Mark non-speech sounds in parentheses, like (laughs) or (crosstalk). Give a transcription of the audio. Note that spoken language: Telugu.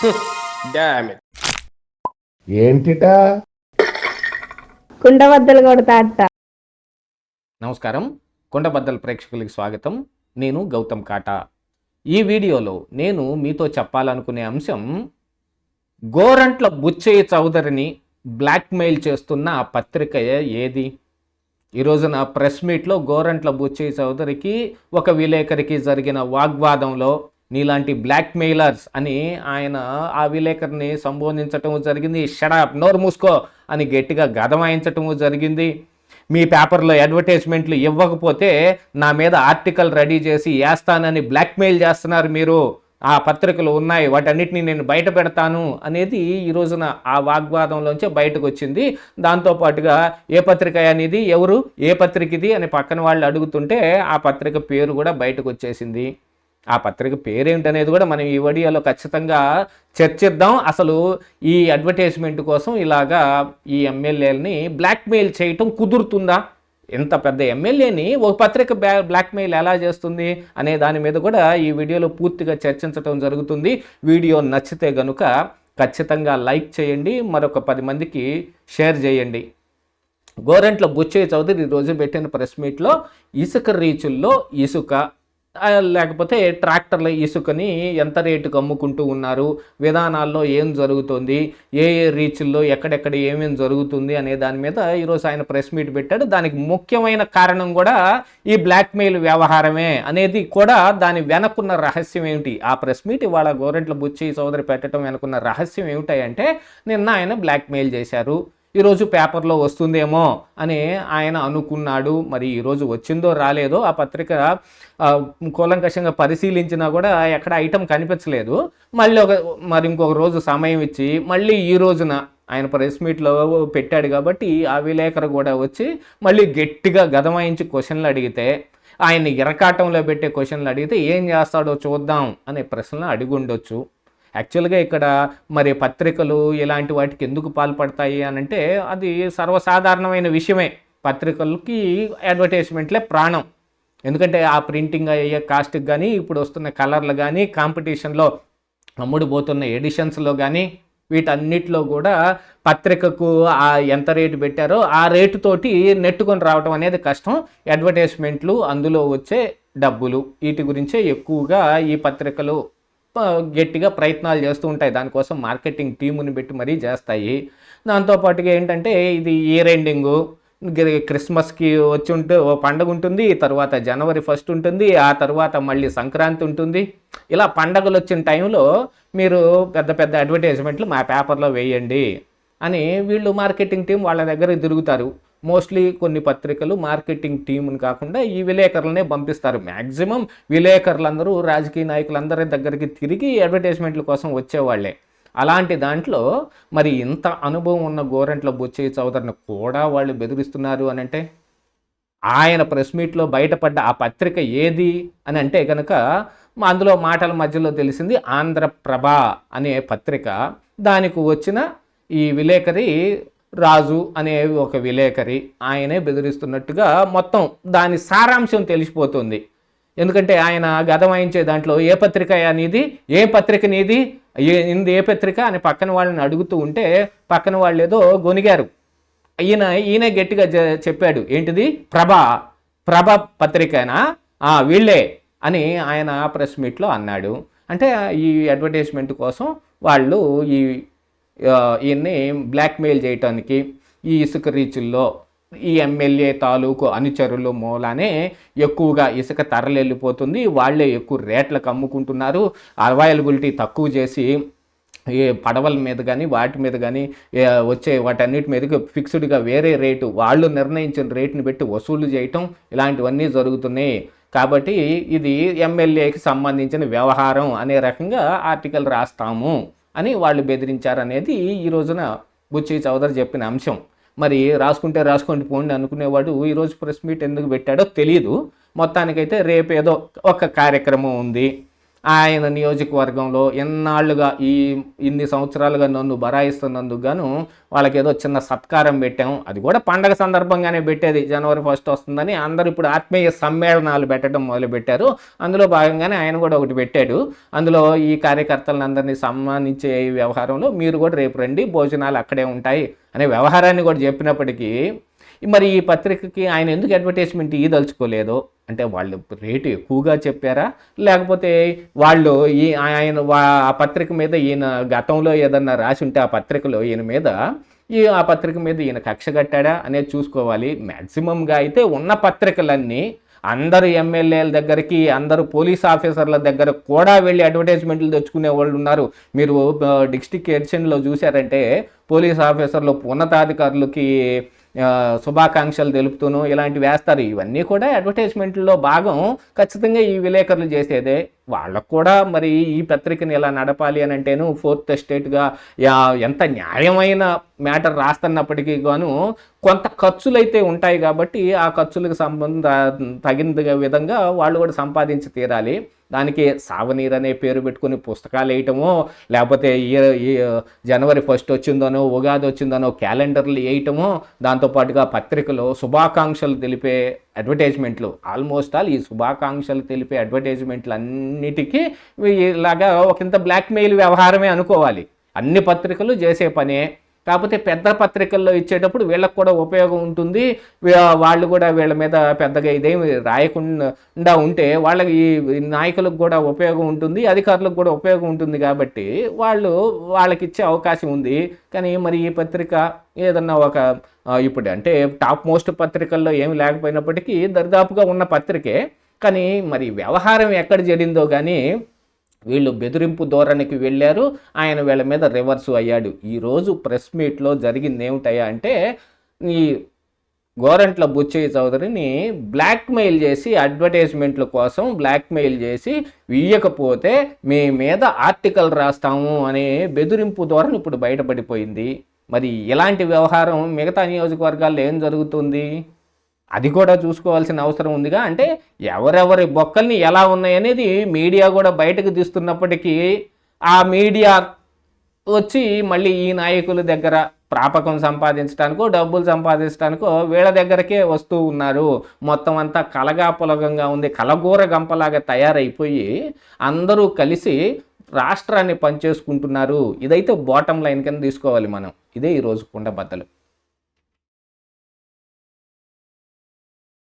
(laughs) ఏంటిటా? కుండబద్దలు కొడతా నమస్కారం. కొండబద్దల ప్రేక్షకులకి స్వాగతం. నేను గౌతమ్ కాటా. ఈ వీడియోలో నేను మీతో చెప్పాలనుకునే అంశం గోరంట్ల బుచ్చయ్య చౌదరిని బ్లాక్మెయిల్ చేస్తున్న ఆ పత్రిక ఏది? ఈ రోజున ప్రెస్ మీట్లో గోరంట్ల బుచ్చయ్య చౌదరికి ఒక విలేకరికి జరిగిన వాగ్వాదంలో నీలాంటి బ్లాక్మెయిలర్స్ అని ఆయన ఆ విలేకరిని సంబోధించటం జరిగింది. షడాప్ నోరు మూసుకో అని గట్టిగా గదమాయించటము జరిగింది. మీ పేపర్లో అడ్వర్టైజ్మెంట్లు ఇవ్వకపోతే నా మీద ఆర్టికల్ రెడీ చేసి వేస్తానని బ్లాక్మెయిల్ చేస్తున్నారు మీరు. ఆ పత్రికలు ఉన్నాయి వాటన్నిటిని నేను బయట పెడతాను అనేది ఈ రోజున ఆ వాగ్వాదంలోంచి బయటకు వచ్చింది. దాంతోపాటుగా ఏ పత్రిక అనేది ఎవరు? ఏ పత్రిక ఇది? అని పక్కన వాళ్ళు అడుగుతుంటే ఆ పత్రిక పేరు కూడా బయటకు వచ్చేసింది. ఆ పత్రిక పేరేంటనేది కూడా మనం ఈ వడియాలో ఖచ్చితంగా చర్చిద్దాం. అసలు ఈ అడ్వర్టైజ్మెంట్ కోసం ఇలాగా ఈ ఎమ్మెల్యేలని బ్లాక్మెయిల్ చేయటం కుదురుతుందా? ఎంత పెద్ద ఎమ్మెల్యేని ఒక పత్రిక బ్లా బ్లాక్మెయిల్ ఎలా చేస్తుంది అనే దాని మీద కూడా ఈ వీడియోలో పూర్తిగా చర్చించడం జరుగుతుంది. వీడియో నచ్చితే గనుక ఖచ్చితంగా లైక్ చేయండి మరొక పది మందికి షేర్ చేయండి. గోరెంట్ల బుచ్చయ్య చౌదరి ఈరోజు పెట్టిన ప్రెస్ మీట్లో ఇసుక రీచుల్లో ఇసుక లేకపోతే ట్రాక్టర్ల ఇసుకని ఎంత రేటుకు అమ్ముకుంటూ ఉన్నారు? విధానాల్లో ఏం జరుగుతుంది? ఏ ఏ రీచ్ల్లో ఎక్కడెక్కడ ఏమేమి జరుగుతుంది అనే దాని మీద ఈరోజు ఆయన ప్రెస్ మీట్ పెట్టాడు. దానికి ముఖ్యమైన కారణం కూడా ఈ బ్లాక్మెయిల్ వ్యవహారమే అనేది కూడా దాని వెనకున్న రహస్యం ఏమిటి? ఆ ప్రెస్ మీట్ ఇవాళ గోరెంట్ల బుచ్చి సోదరి పెట్టడం వెనుకున్న రహస్యం ఏమిటాయంటే నిన్న ఆయన బ్లాక్మెయిల్ చేశారు. ఈరోజు పేపర్లో వస్తుందేమో అని ఆయన అనుకున్నాడు. మరి ఈరోజు వచ్చిందో రాలేదో ఆ పత్రిక కూలంకషంగా పరిశీలించినా కూడా ఎక్కడ ఐటెం కనిపించలేదు. మళ్ళీ ఒక మరి ఇంకొక రోజు సమయం ఇచ్చి మళ్ళీ ఈ రోజున ఆయన ప్రెస్ మీట్లో పెట్టాడు కాబట్టి ఆ విలేకరు కూడా వచ్చి మళ్ళీ గట్టిగా గదమాయించి క్వశ్చన్లు అడిగితే ఆయన్ని ఇరకాటంలో పెట్టే క్వశ్చన్లు అడిగితే ఏం చేస్తాడో చూద్దాం అనే ప్రశ్నలు అడిగి ఉండొచ్చు యాక్చువల్గా ఇక్కడ మరి పత్రికలు ఇలాంటి వాటికి ఎందుకు పాల్పడతాయి అని అంటే అది సర్వసాధారణమైన విషయమే. పత్రికలకి అడ్వర్టైజ్మెంట్లే ప్రాణం. ఎందుకంటే ఆ ప్రింటింగ్ అయ్యే కాస్ట్కి కానీ ఇప్పుడు వస్తున్న కలర్లు కానీ కాంపిటీషన్లో అమ్ముడుపోతున్న ఎడిషన్స్లో కానీ వీటన్నిటిలో కూడా పత్రికకు ఆ ఎంత రేటు పెట్టారో ఆ రేటుతోటి నెట్టుకొని రావడం అనేది కష్టం. అడ్వర్టైజ్మెంట్లు అందులో వచ్చే డబ్బులు. వీటి గురించే ఎక్కువగా ఈ పత్రికలు గట్టిగా ప్రయత్నాలు చేస్తూ ఉంటాయి. దానికోసం మార్కెటింగ్ టీముని పెట్టి మరీ చేస్తాయి. దాంతోపాటుగా ఏంటంటే ఇది ఇయర్ ఎండింగు క్రిస్మస్కి వచ్చి ఉంటే ఓ పండగ ఉంటుంది తర్వాత జనవరి ఫస్ట్ ఉంటుంది ఆ తర్వాత మళ్ళీ సంక్రాంతి ఉంటుంది. ఇలా పండగలు వచ్చిన టైంలో మీరు పెద్ద పెద్ద అడ్వర్టైజ్మెంట్లు మా పేపర్లో వేయండి అని వీళ్ళు మార్కెటింగ్ టీం వాళ్ళ దగ్గర తిరుగుతారు. మోస్ట్లీ కొన్ని పత్రికలు మార్కెటింగ్ టీంని కాకుండా ఈ విలేకరులనే పంపిస్తారు. మ్యాక్సిమం విలేకరులందరూ రాజకీయ నాయకులందరి దగ్గరికి తిరిగి అడ్వర్టైజ్మెంట్ల కోసం వచ్చేవాళ్ళే. అలాంటి దాంట్లో మరి ఇంత అనుభవం ఉన్న గోరెంట్ల బుచ్చయ్య చౌదరిని కూడా వాళ్ళు బెదిరిస్తున్నారు అని అంటే ఆయన ప్రెస్ మీట్లో బయటపడ్డ ఆ పత్రిక ఏది అని అంటే కనుక అందులో మాటల మధ్యలో తెలిసింది ఆంధ్రప్రభ అనే పత్రిక. దానికి వచ్చిన ఈ విలేకరి రాజు అనే ఒక విలేకరి ఆయనే బెదిరిస్తున్నట్టుగా మొత్తం దాని సారాంశం తెలిసిపోతుంది. ఎందుకంటే ఆయన గదమాయించే దాంట్లో ఏ పత్రిక అనేది ఏ పత్రిక నీది ఏ ఇంది ఏ పత్రిక అని పక్కన వాళ్ళని అడుగుతూ ఉంటే పక్కన వాళ్ళు ఏదో గొనిగారు. ఈయన ఈయన గట్టిగా చెప్పాడు ఏంటిది? ప్రభ ప్రభ పత్రికనా? ఆ, వీళ్ళే అని ఆయన ప్రెస్ మీట్లో అన్నాడు. అంటే ఈ అడ్వర్టైజ్మెంట్ కోసం వాళ్ళు ఈ ఈయన్ని బ్లాక్మెయిల్ చేయటానికి ఈ ఇసుక రీచుల్లో ఈ ఎమ్మెల్యే తాలూకు అనుచరులు మూలానే ఎక్కువగా ఇసుక తరలిపోతుంది వాళ్ళే ఎక్కువ రేట్లకు అమ్ముకుంటున్నారు. అవైలబిలిటీ తక్కువ చేసి ఈ పడవల మీద కానీ వాటి మీద కానీ వచ్చే వాటన్నిటి మీదకి ఫిక్స్డ్గా వేరే రేటు వాళ్ళు నిర్ణయించిన రేటుని పెట్టి వసూలు చేయటం ఇలాంటివన్నీ జరుగుతున్నాయి. కాబట్టి ఇది ఎమ్మెల్యేకి సంబంధించిన వ్యవహారం అనే రకంగా ఆర్టికల్ రాస్తాము. అని వాళ్ళు బెదిరించారనేది ఈ రోజున బుచ్చి చౌదరి చెప్పిన అంశం. మరి రాసుకుంటే రాసుకోండి పోండి అనుకునేవాడు ఈరోజు ప్రెస్ మీట్ ఎందుకు పెట్టాడో తెలియదు మొత్తానికైతే రేపు ఏదో ఒక కార్యక్రమం ఉంది. ఆయన నియోజకవర్గంలో ఎన్నాళ్ళుగా ఈ ఇన్ని సంవత్సరాలుగా నన్ను బరాయిస్తున్నందుకు గాను వాళ్ళకి ఏదో చిన్న సత్కారం పెట్టాము అది కూడా పండగ సందర్భంగానే పెట్టేది. జనవరి ఫస్ట్ వస్తుందని అందరూ ఇప్పుడు ఆత్మీయ సమ్మేళనాలు పెట్టడం మొదలుపెట్టారు. అందులో భాగంగానే ఆయన కూడా ఒకటి పెట్టాడు. అందులో ఈ కార్యకర్తలను అందరినీ సన్మానించే వ్యవహారంలో మీరు కూడా రేపు రండి భోజనాలు అక్కడే ఉంటాయి అనే వ్యవహారాన్ని కూడా చెప్పినప్పటికీ మరి ఈ పత్రికకి ఆయన ఎందుకు అడ్వర్టైజ్మెంట్ ఇదలుచుకోలేదు అంటే వాళ్ళు రేటు ఎక్కువగా చెప్పారా? లేకపోతే వాళ్ళు ఈ ఆయన వా- ఆ పత్రిక మీద ఈయన గతంలో ఏదన్నా రాసి ఉంటే ఆ పత్రికలో ఈయన మీద ఈ ఆ పత్రిక మీద ఈయన కక్ష కట్టాడా అనేది చూసుకోవాలి. మ్యాక్సిమంగా అయితే ఉన్న పత్రికలన్నీ అందరు ఎమ్మెల్యేల దగ్గరికి అందరు పోలీస్ ఆఫీసర్ల దగ్గర కూడా వెళ్ళి అడ్వర్టైజ్మెంట్లు తెచ్చుకునే వాళ్ళు ఉన్నారు. మీరు డిస్టిక్ ఎడిషన్లో చూశారంటే పోలీస్ ఆఫీసర్లు ఉన్నతాధికారులకి శుభాకాంక్షలు తెలుపుతూను ఇలాంటివి వేస్తారు. ఇవన్నీ కూడా అడ్వర్టైజ్మెంట్లో భాగం ఖచ్చితంగా ఈ విలేకరులు చేసేదే. వాళ్ళకు కూడా మరి ఈ పత్రికని ఎలా నడపాలి అని అంటేను ఫోర్త్ ఎస్టేట్గా యా- ఎంత న్యాయమైన మ్యాటర్ రాస్తున్నప్పటికీ గాను కొంత ఖర్చులు అయితే ఉంటాయి కాబట్టి ఆ ఖర్చులకు సంబంధ తగిన విధంగా వాళ్ళు కూడా సంపాదించి తీరాలి. దానికి సావనీర్ అనే పేరు పెట్టుకుని పుస్తకాలు వేయటమో లేకపోతే ఇయర్ ఈ జనవరి ఫస్ట్ వచ్చిందనో ఉగాది వచ్చిందనో క్యాలెండర్లు వేయటమో దాంతోపాటుగా పత్రికలో శుభాకాంక్షలు తెలిపే అడ్వర్టైజ్మెంట్లు ఆల్మోస్ట్ ఆల్ ఈ శుభాకాంక్షలు తెలిపే అడ్వర్టైజ్మెంట్లు అన్నిటికీ ఇలాగా ఒకంత బ్లాక్మెయిల్ వ్యవహారమే అనుకోవాలి. అన్ని పత్రికలు చేసే పనే కాకపోతే పెద్ద పత్రికల్లో ఇచ్చేటప్పుడు వీళ్ళకి కూడా ఉపయోగం ఉంటుంది. వాళ్ళు కూడా వీళ్ళ మీద పెద్దగా ఇదేమి రాయకుండా ఉంటే వాళ్ళకి ఈ నాయకులకు కూడా ఉపయోగం ఉంటుంది అధికారులకు కూడా ఉపయోగం ఉంటుంది కాబట్టి వాళ్ళు వాళ్ళకి ఇచ్చే అవకాశం ఉంది. కానీ మరి ఈ పత్రిక ఏదన్నా ఒక ఇప్పుడు అంటే టాప్ మోస్ట్ పత్రికల్లో ఏమి లేకపోయినప్పటికీ దరిదాపుగా ఉన్న పత్రికే. కానీ మరి వ్యవహారం ఎక్కడ జరిగిందో కానీ వీళ్ళు బెదిరింపు ధోరణికి వెళ్ళారు. ఆయన వీళ్ళ మీద రివర్స్ అయ్యాడు. ఈరోజు ప్రెస్ మీట్లో జరిగింది ఏమిటయ్యా అంటే ఈ గోరంట్ల బుచ్చయ్య చౌదరిని బ్లాక్మెయిల్ చేసి అడ్వర్టైజ్మెంట్ల కోసం బ్లాక్మెయిల్ చేసి ఇయ్యకపోతే మీ మీద ఆర్టికల్ రాస్తాము అనే బెదిరింపు ధోరణి ఇప్పుడు బయటపడిపోయింది. మరి ఇలాంటి వ్యవహారం మిగతా నియోజకవర్గాల్లో ఏం జరుగుతుంది? అది కూడా చూసుకోవాల్సిన అవసరం ఉందిగా. అంటే ఎవరెవరి బొక్కల్ని ఎలా ఉన్నాయనేది మీడియా కూడా బయటకు తీస్తున్నప్పటికీ ఆ మీడియా వచ్చి మళ్ళీ ఈ నాయకుల దగ్గర ప్రాపకం సంపాదించడానికో డబ్బులు సంపాదించడానికో వీళ్ళ దగ్గరకే వస్తూ ఉన్నారు. మొత్తం అంతా కలగాపులగంగా ఉంది. కలగూర గంపలాగా తయారైపోయి అందరూ కలిసి రాష్ట్రాన్ని పనిచేసుకుంటున్నారు. ఇదైతే బాటం లైన్ కింద తీసుకోవాలి మనం. ఇదే ఈరోజు కుండబద్దలు